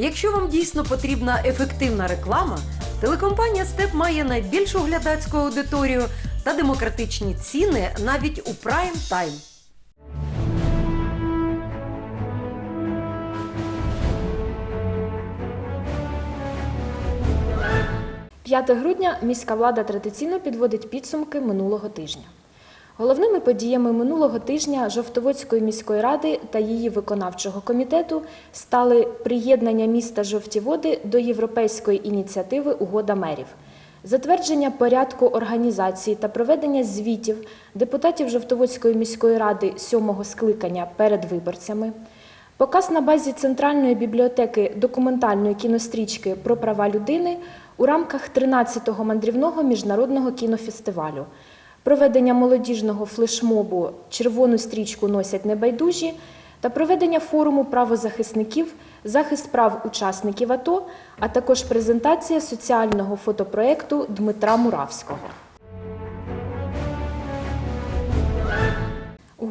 Якщо вам дійсно потрібна ефективна реклама, телекомпанія Степ має найбільшу глядацьку аудиторію та демократичні ціни навіть у прайм тайм. 5 грудня міська влада традиційно підводить підсумки минулого тижня. Головними подіями минулого тижня Жовтоводської міської ради та її виконавчого комітету стали приєднання міста Жовті Води до європейської ініціативи Угода мерів, затвердження порядку організації та проведення звітів депутатів Жовтоводської міської ради сьомого скликання перед виборцями. Показ на базі Центральної бібліотеки документальної кінострічки про права людини у рамках 13-го мандрівного міжнародного кінофестивалю, проведення молодіжного флешмобу Червону стрічку носять небайдужі та проведення форуму правозахисників, захист прав учасників АТО, а також презентація соціального фотопроекту Дмитра Муравського.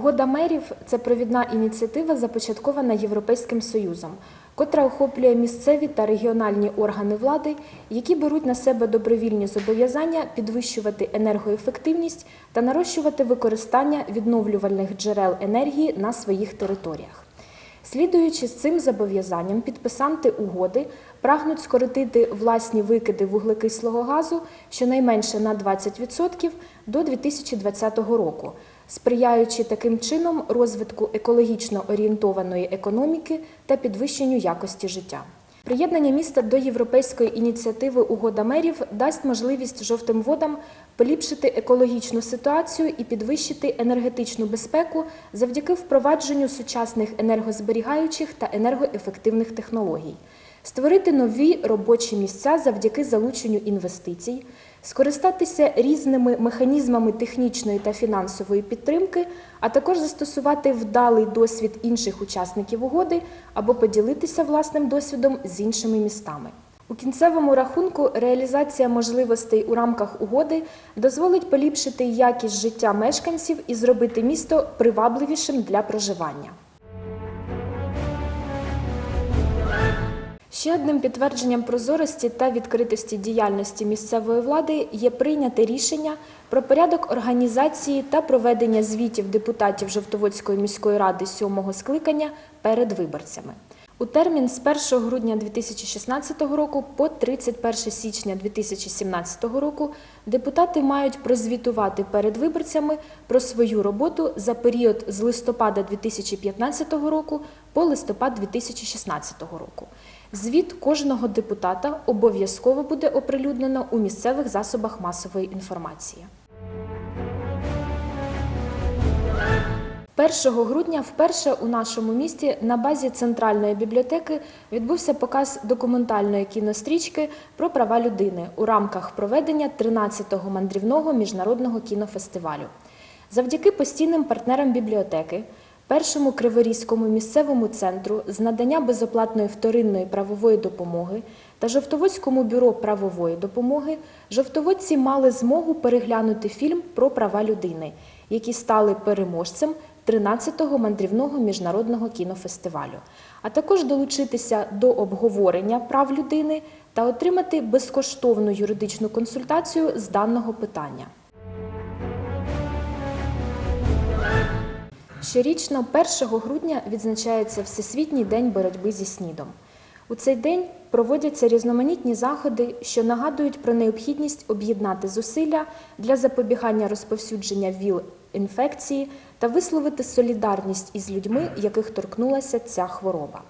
Угода мерів це провідна ініціатива, започаткована Європейським Союзом, котра охоплює місцеві та регіональні органи влади, які беруть на себе добровільні зобов'язання підвищувати енергоефективність та нарощувати використання відновлювальних джерел енергії на своїх територіях. Слідуючи з цим зобов'язанням, підписанти угоди прагнуть скоротити власні викиди вуглекислого газу щонайменше на 20% до 2020 року, сприяючи таким чином розвитку екологічно орієнтованої економіки та підвищенню якості життя. Приєднання міста до європейської ініціативи Угода мерів дасть можливість жовтим водам поліпшити екологічну ситуацію і підвищити енергетичну безпеку завдяки впровадженню сучасних енергозберігаючих та енергоефективних технологій, створити нові робочі місця завдяки залученню інвестицій, скористатися різними механізмами технічної та фінансової підтримки, а також застосувати вдалий досвід інших учасників угоди або поділитися власним досвідом з іншими містами. У кінцевому рахунку реалізація можливостей у рамках угоди дозволить поліпшити якість життя мешканців і зробити місто привабливішим для проживання. Ще одним підтвердженням прозорості та відкритості діяльності місцевої влади є прийняте рішення про порядок організації та проведення звітів депутатів Жовтоводської міської ради сьомого скликання перед виборцями. У термін з 1 грудня 2016 року по 31 січня 2017 року депутати мають прозвітувати перед виборцями про свою роботу за період з листопада 2015 року по листопад 2016 року. Звіт кожного депутата обов'язково буде оприлюднено у місцевих засобах масової інформації. 1 грудня вперше у нашому місті на базі центральної бібліотеки відбувся показ документальної кінострічки про права людини у рамках проведення 13-го мандрівного міжнародного кінофестивалю. Завдяки постійним партнерам бібліотеки, першому криворізькому місцевому центру з надання безоплатної вторинної правової допомоги та Жовтоводському бюро правової допомоги жовтоводці мали змогу переглянути фільм про права людини, які стали переможцем 13-го мандрівного міжнародного кінофестивалю, а також долучитися до обговорення прав людини та отримати безкоштовну юридичну консультацію з даного питання. Щорічно 1 грудня відзначається Всесвітній день боротьби зі СНІДом. У цей день проводяться різноманітні заходи, що нагадують про необхідність об'єднати зусилля для запобігання розповсюдження ВІЛ-інфекції та висловити солідарність із людьми, яких торкнулася ця хвороба.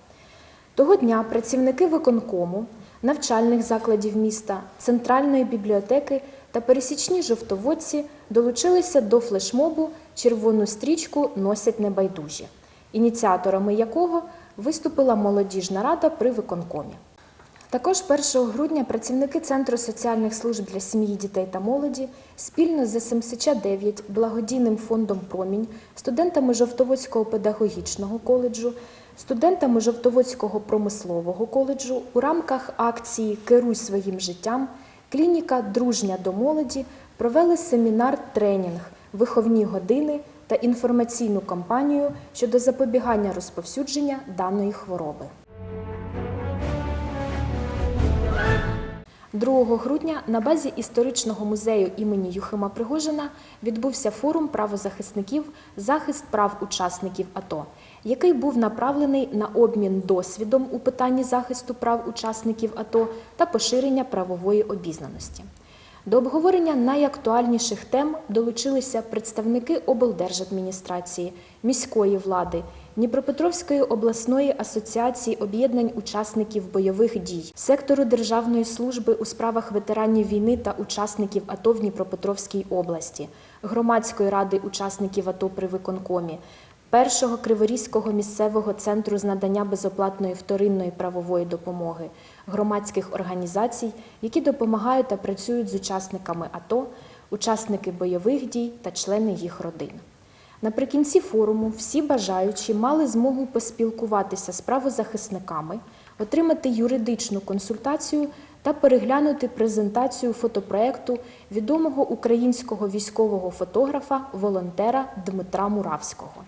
Того дня працівники виконкому, навчальних закладів міста, центральної бібліотеки та пересічні жовтоводці долучилися до флешмобу Червону стрічку носять небайдужі, ініціаторами якого виступила молодіжна рада при виконкомі. Також 1 грудня працівники Центру соціальних служб для сім'ї, дітей та молоді спільно з СМСЧ 9, благодійним фондом Промінь, студентами Жовтоводського педагогічного коледжу, студентами Жовтоводського промислового коледжу у рамках акції Керуй своїм життям клініка Дружня до молоді провели семінар-тренінг, виховні години та інформаційну кампанію щодо запобігання розповсюдження даної хвороби. 2 грудня на базі історичного музею імені Юхима Пригожина відбувся форум правозахисників захист прав учасників АТО, який був направлений на обмін досвідом у питанні захисту прав учасників АТО та поширення правової обізнаності. До обговорення найактуальніших тем долучилися представники облдержадміністрації, міської влади, Дніпропетровської обласної асоціації об'єднань учасників бойових дій, сектору Державної служби у справах ветеранів війни та учасників АТО в Дніпропетровській області, громадської ради учасників АТО при виконкомі, першого Криворізького місцевого центру з надання безоплатної вторинної правової допомоги, громадських організацій, які допомагають та працюють з учасниками АТО, учасники бойових дій та члени їх родин. Наприкінці форуму всі бажаючі мали змогу поспілкуватися з правозахисниками, отримати юридичну консультацію та переглянути презентацію фотопроекту відомого українського військового фотографа, волонтера Дмитра Муравського.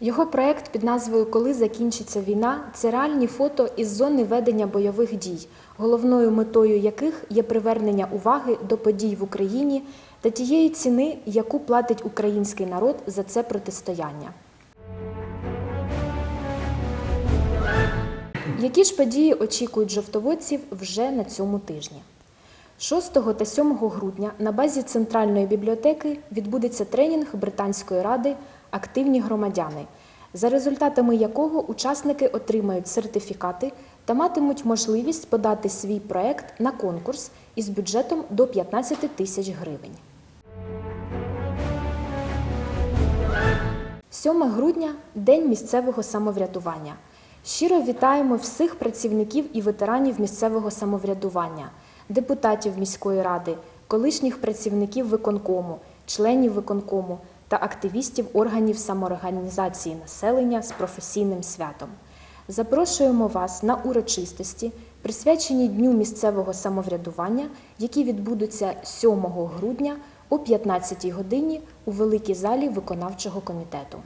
Його проект під назвою Коли закінчиться війна це реальні фото із зони ведення бойових дій, головною метою яких є привернення уваги до подій в Україні та тієї ціни, яку платить український народ за це протистояння. Які ж події очікують жовтоводців вже на цьому тижні? 6 та 7 грудня на базі Центральної бібліотеки відбудеться тренінг Британської ради Активні громадяни, за результатами якого учасники отримають сертифікати та матимуть можливість подати свій проект на конкурс із бюджетом до 15 тисяч гривень. 7 грудня День місцевого самоврядування. Щиро вітаємо всіх працівників і ветеранів місцевого самоврядування, депутатів міської ради, колишніх працівників виконкому, членів виконкому та активістів органів самоорганізації населення з професійним святом. Запрошуємо вас на урочистості, присвячені Дню місцевого самоврядування, які відбудуться 7 грудня о 15 годині у великій залі виконавчого комітету.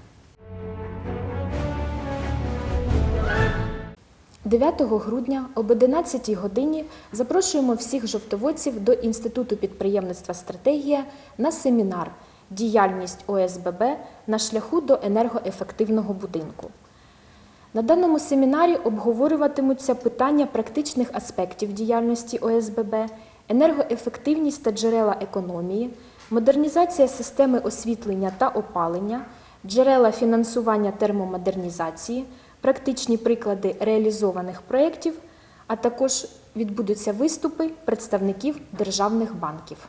9 грудня об 11 годині запрошуємо всіх жовтоводців до Інституту підприємництва Стратегія на семінар Діяльність ОСББ на шляху до енергоефективного будинку. На даному семінарі обговорюватимуться питання практичних аспектів діяльності ОСББ, енергоефективність та джерела економії, модернізація системи освітлення та опалення, джерела фінансування термомодернізації, практичні приклади реалізованих проєктів, а також відбудуться виступи представників державних банків.